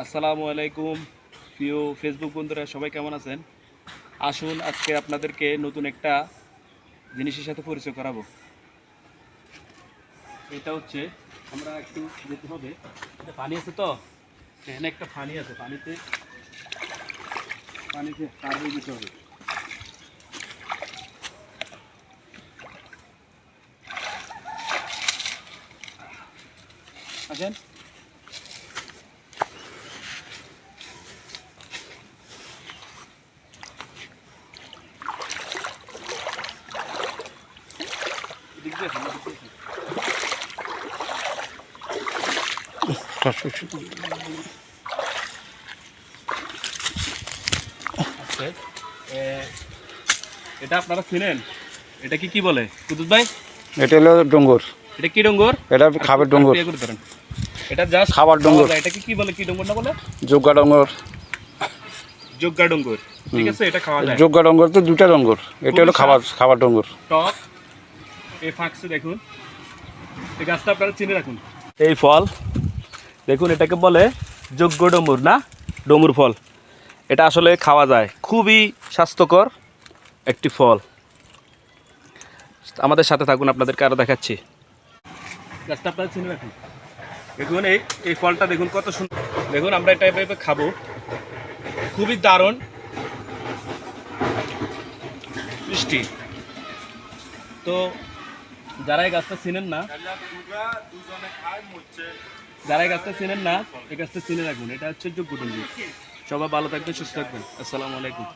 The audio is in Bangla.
আসসালামু আলাইকুম। প্রিয় ফেসবুক বন্ধুরা, সবাই কেমন আছেন? আসুন আজকে আপনাদেরকে নতুন একটা জিনিসের সাথে পরিচয় করাবো। এটা হচ্ছে, আমরা একটু যেতে হবে। এটা পানি আছে তো? এখানে একটা পানি আছে, পানিতে পানিতে তার দিতে হবে। আসেন। এটা আপনারা চিনেন? এটা কি কি বলে? কুতুব ভাই? এটা হলো ডঙ্গর। এটা কি ডঙ্গর? এটা খাবার ডঙ্গর। ইয়ে। এটা জাস্ট খাবার ডঙ্গর। এটা কি কি বলে? কি ডঙ্গর না বলে? যোগ্যা ডঙ্গর। যোগ্গা ডঙ্গর। ঠিক আছে এটা খাওয়া যায়। যোগ্যা ডঙ্গর তো দুটা ডঙ্গর। এটা হলো খাবার খাবার ডঙ্গর। টক এই ফাঁকসে দেখুন। এই গাছটা আপনারা চিনে রাখুন। এই ফল দেখুন এটাকে বলে যোগ্য ডমুর না? ডমুর ফল। এটা আসলে খাওয়া যায়। খুবই স্বাস্থ্যকর একটি ফল। আমাদের সাথে থাকুন আপনাদেরকে আরও দেখাচ্ছি। গাছটা আপনারা চিনে রাখুন। দেখুন এই এই ফলটা দেখুন কত সুন্দর দেখুন আমরা এটা এভাবে খাব। খুবই দারুণ। মিষ্টি। তো যারা এই গাছটা চিনেন না যারা এই গাছটা চিনেন না, এই গাছটা চিনে রাখবেন এটা হচ্ছে যোগ্য সবাই ভালো থাকবেন, সুস্থ থাকবেন। আসসালামু আলাইকুম।